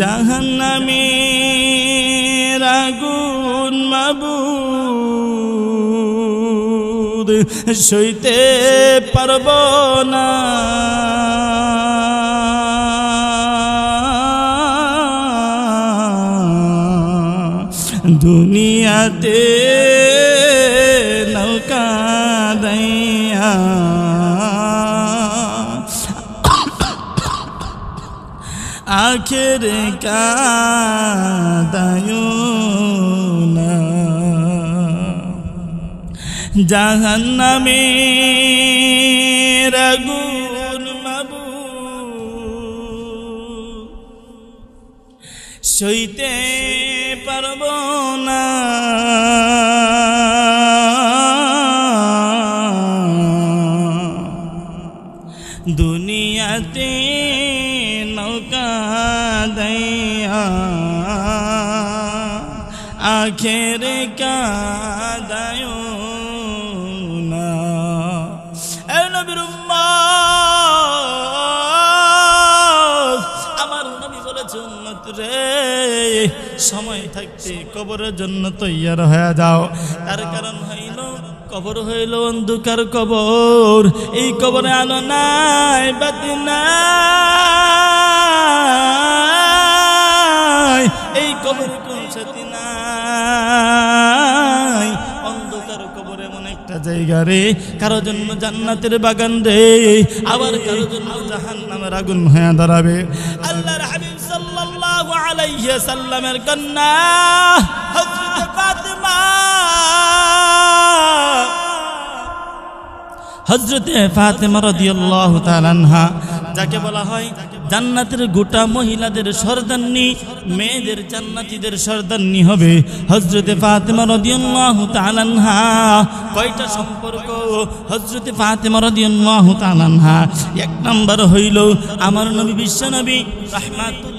জাহান্নামে আগুন মাবুদ সইতে পারব না। দুনিয়াতে নৌকা দইয়া আখের কাদায়ুনা জাহান্নামে রাগুন মাবু। সইতে পারব না। দুনিয়াতে নৌকা দয়া আখের কাদায় সময় থাকতে কবরের জন্য তৈয়ার হয়ে যাও। তার কারণ হইল, কবর হইল অন্ধকার কবর। এই কবরে আলো নাই, বাতি নাই। এই কবরে জায়গা রে? কারও জন্য জান্নাতের বাগান রে আবার কারও জন্য জাহান আগুন হয়ে দাঁড়াবে। আল্লাহর হাবিব সাল্লাল্লাহু আলাইহি সাল্লামের কন্যা, হযরত ফাতেমা। হজরতে ফাতেমা রাদিয়াল্লাহু তাআলা যাকে বলা হয় জান্নাতের গোটা মহিলাদের সর্দান্নি, মেয়েদের জান্নাতিদের সর্দান্নি হবে। হজরতে ফাতেমা রাদিয়াল্লাহু তাআলা আনহা, কয়টা সম্পর্ক? হজরতে ফাতেমা রাদিয়াল্লাহু তাআলা এক নম্বর হইল, আমার নবী বিশ্বনবী রাহমাতুল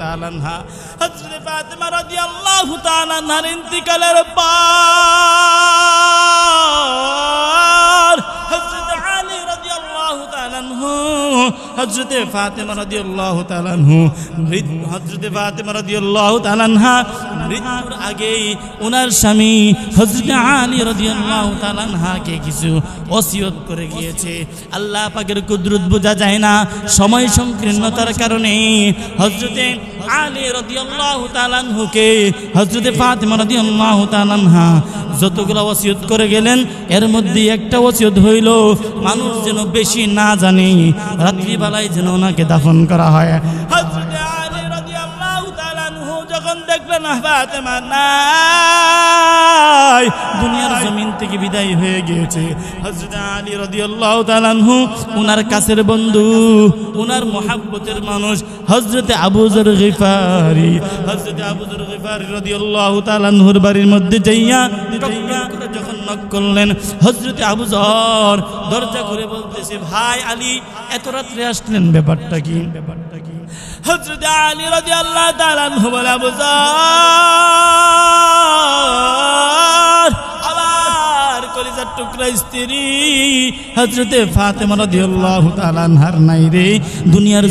তাআলা আনহা। হজরতে ফাতেমা রাদিয়াল্লাহু তাআলা আনহার ইন্তিকালের পর হজরতে আলী রাদিয়াল্লাহু তাআলা আনহু হজরতে ফাতেমা রাদিয়াল্লাহু তাআলা আনহু হজরতে ফাতেমা রাদিয়াল্লাহু তাআলা আনহা মৃত্যুর আগেই ওনার স্বামী হজরতে আলী রাদিয়াল্লাহু তাআলা আনহাকে কিছু ওসিয়ত করে গিয়েছে। আল্লাহ পাকের কুদরত বোঝা যায় না, সময় সংকীর্ণতার কারণে হজরতে আলী রাদিয়াল্লাহু তাআলা আনহুকে হজরতে ফাতেমা রাদিয়াল্লাহু আনহা যতগুলো ওসিয়ত করে গেলেন, এর মধ্যে একটা ওসিয়ত হইল, মানুষ যেন বেশি না জানে, রাত্রিবেলায় যেন ওনাকে দাফন করা হয়। হযরতে আলী রাদিয়াল্লাহু তাআলা আনহু যখন দেখলেন ফাতেমা, নাই দুনিয়ার জমিন থেকে বিদায় হয়ে গিয়েছে। হযরত আলী রাদিয়াল্লাহু আনহু ওনার কাছের বন্ধু ওনার মহাব্বতের মানুষ, হযরতে আবু যর গিফারি। হযরতে আবু যর গিফারি রাদিয়াল্লাহু তাআলা আনহুর বাড়ির মধ্যে যাইয়া যখন নক করলেন, হযরতে আবু যর দরজা খুলে বলতেছে, ভাই আলী, এত রাত্রে আসলেন ব্যাপারটা কি? ব্যাপারটা কি হযরত আলী রাদিয়াল্লাহু তাআলা আনহু বলে, আবু যর আবার কলিজার টুকরা স্ত্রী হজরতে ফাতেমা রাদিয়াল্লাহু তাআলা আনহার নাই রে। দুনিয়ার